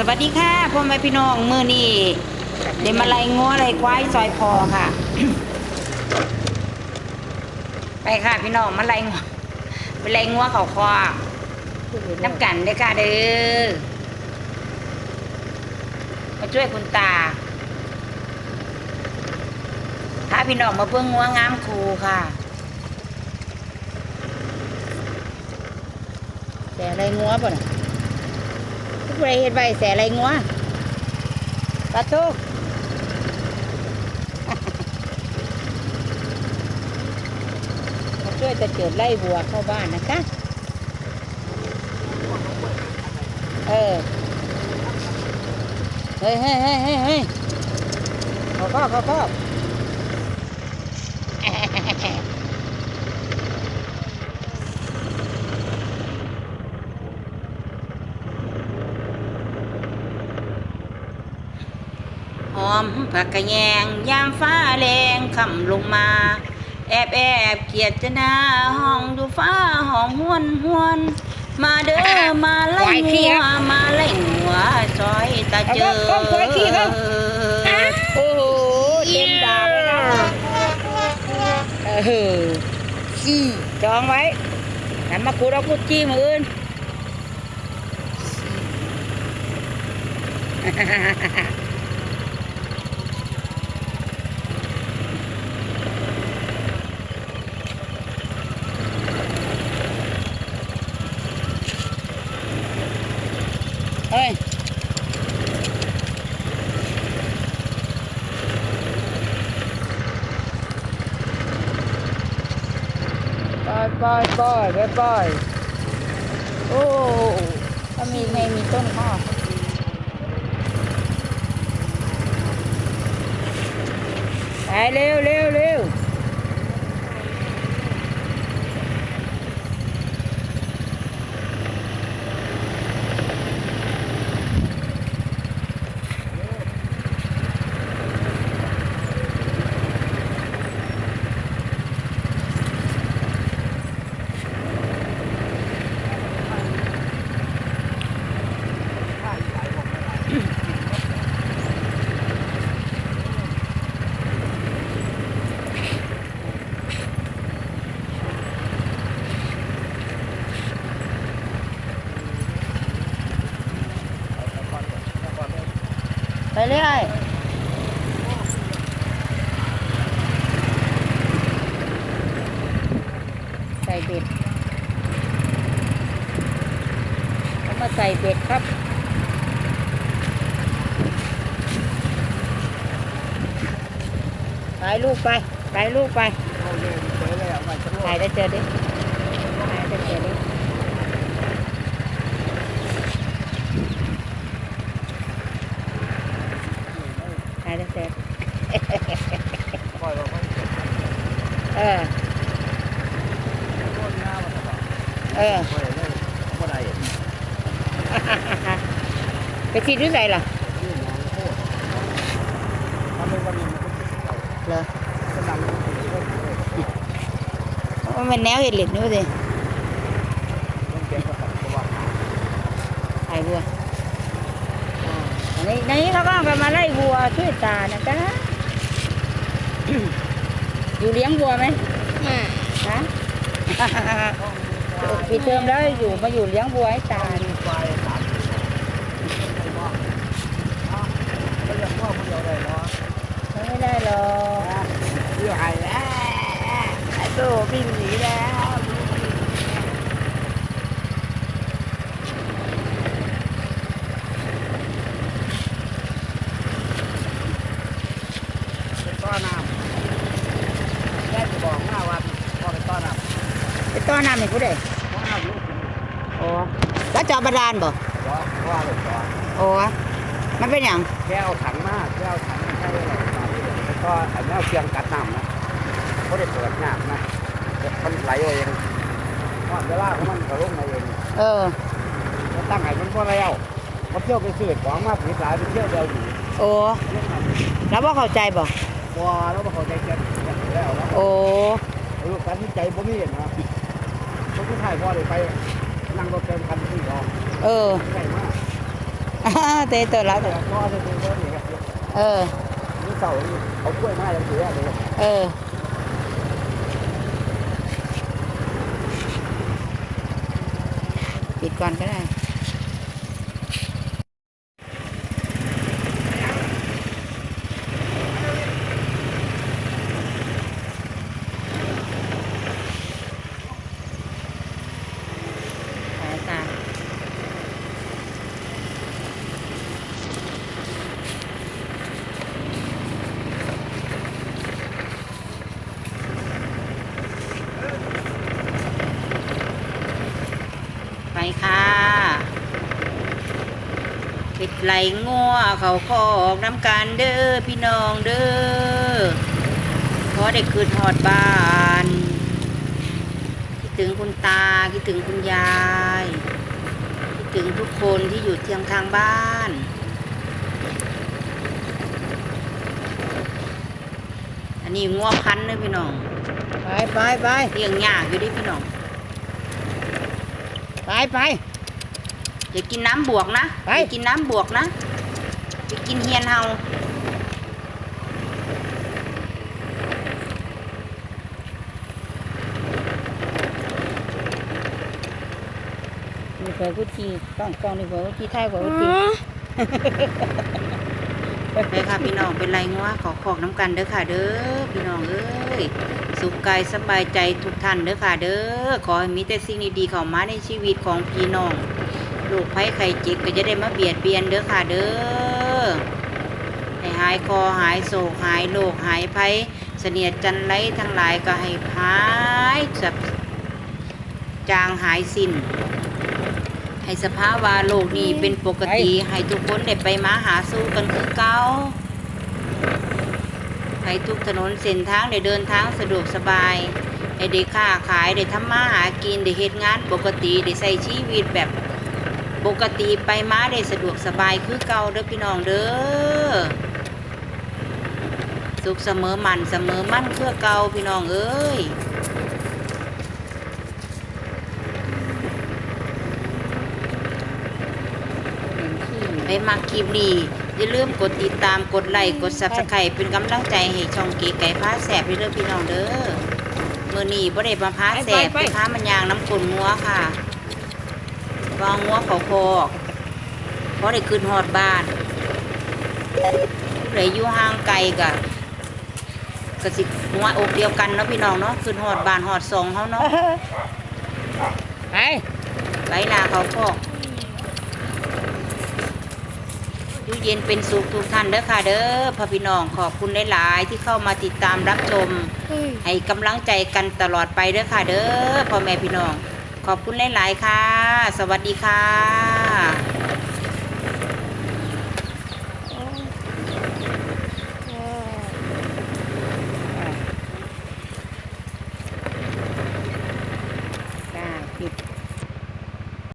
สวัสดีค่ะพ่อแม่พี่น้องมือนี่เดี๋ยวมาไล่งัวไล่ควายซอยพอค่ะ ไปค่ะพี่น้องมาไล่งัวไปไล่งัวเขาคอน้ำกันเด้ค่ะเด้อมาช่วยคุณตาพาพี่น้องมาเบิ่งงัวงามครูค่ะแสอะไรงัวป่ะน่ะ ทุกไรเห็นใบแสอะไรงัวปลาทุกมาช่วยจะเจิดไล่บัวเข้าบ้านนะคะ เออ เฮ้ยเฮ้ยเฮ้ยเฮ้ยเฮ้ยเขาก็เขาก็ อมผักกะแยงยามฟ้าแรงค่ำลงมา แอบแอบเกียดจะหน้าห้องดูฟ้าห้องหวนหวนมาเด้อมาไล่ไหวขี้หัวครับมาไล่หัวซอยตาเจอเอาครับเอาไหวขี้ครับโอ้โหเต็มดาบเลยนะเออขี้จองไว้หันมากูเราพูดจี้มืออื่นเฮ้ย ปล่อยปล่อยปล่อยไปปล่อยโอ้ถ้ามีไม่มีต้นข้าวไปเร็วเร็วเร็วไป เรื่อยใส่เบ็ดเอามาใส่เบ็ดครับไปลูกไป ไปลูกไปถ่ายได้เจอดิถ่ายได้เจอดิถ่ายได้เจอเออ เออไปทีด้วยใส่ล่ะเหรอว่ามันแนวเห็ดเหล็กนี่วะสิไอ้บัวอ่าอันนี้ในนี้เขาก็เอามาไล่วัวช่วยตานะจ๊ะอยู่เลี้ยงวัวไหมฮะ ปีเทอมแล้วอยู่มาอยู่เลี้ยงวัวให้ตาเนี่ยไม่ได้หรอกอยู่หายแล้วไอ้ตัววิ่งหนีแล้วเป็นต้อน้ำแค่จะบอกหน้าวันพอเป็นต้อน้ำ ไปต้อนน้ำให้ผู้ใด เพราะน้ำลูก โอ้แล้วจอ บาดาลบ่เพราะเพราะอะไรก่อนโอ้มันเป็นอย่างแก้วถังมากแก้วถังใช่เลยแล้วก็อันนี้เอาเคียงกัดน้ำนะเขาได้เปิดน้ำนะมันไหลเองเพราะเวลาของมันก็ลงมาเองเออแล้วตั้งให้มันพอแล้วเขาเที่ยวไปซื้อของมาผีสายไปเที่ยวเดียวอยู่โอ้เรื่องนั้นแล้วว่าเข้าใจบ่บัวแล้วมาเขาใจเจ็บแล้วแล้วโอ้ลูกการที่ใจบ่มีนะเขาที่ถ่ายพ่อเลยไป นั่งรถเติมคันที่รอเออใหญ่มากเตะตัวละตัวพ่อจะดูเรื่องนี้ครับเออ นี่เสานี่เขากล้วยมาแล้วถืออะไรเออ ปิดก่อนก็ได้ สายตาไปค่ะปิด ไหลงัวเขาคอกน้ำกันเด้อพี่น้องเด้อเพราะได้คืนหอดบ้านคิดถึงคุณตาคิดถึงคุณยายคิดถึงทุกคนที่อยู่เทียงทางบ้านอันนี้งัวพันธุ์เลยพี่น้องไปไปไปเลี้ยงยากอยู่เดิพี่น้องไปไป อย่ากินน้ำบวกนะไป อย่ากินน้ำบวกนะอย่ากินเฮียนเฮานี่เผยกุชีกล้องกล้องนี่เผยกุชีไทยเผยกุชีไปค่ะพี่น้องเป็นไรงัวขอขอกน้ำกันเด้อค่ะ เด้อพี่น้องเอ้ยสุขกายสบายใจทุกท่านเด้อค่ะ เด้อขอให้มีแต่สิ่งดีๆเข้ามาในชีวิตของพี่น้อง ลูกไผ่ไข่จ็บก็จะได้มาเบียดเบียนเด้อค่ะเด้อให้หายคอหายโศกหายโรคหายภัยเสนียดจันไรทั้งหลายก็ให้หายจับจางหายสิ้นให้สภาวะโลกนี้เป็นปกติ ให้ทุกคนได้ไปมาหาสู้กันคือเก่าให้ทุกถนนเส้นทางได้เดินทางสะดวกสบายให้ได้ค้าขายได้ทำมาหากินได้เฮ็ดงานปกติได้ใช้ชีวิตแบบ ปกติไปมาได้สะดวกสบายคือเก่าเด้อพี่น้องเด้อสุขเสมอมันเสมอมั่นเพื่อเก่าพี่น้องเอ้ยไปมักคลิปนี้อย่าลืมกดติดตามกดไลค์กด Subscribe เป็นกำลังใจให้ช่องเก๋ไก่พาแสบเด้อพี่น้องเด้อมื้อนี้บ่ได้มาพาแสบไปพามันยางน้ำกลนงัวค่ะ วางงัวเขาคอกเพราะได้ขึ้นฮอดบ้านผู้ใดอยู่ห่างไกลก็ก็สิงัวอกเดียวกันเนาะพี่น้องเนาะขึ้นฮอดบ้านฮอดซองเฮาเนาะไปไหลนาเขาคอกอยู่เย็นเป็นสุขทุกท่านเด้อค่ะเด้อพ่อพี่น้องขอบคุณหลายๆที่เข้ามาติดตามรับชม ให้กำลังใจกันตลอดไปเด้อค่ะเด้อพ่อแม่พี่น้อง ขอบคุณหลาย ๆ ค่ะ สวัสดีค่ะ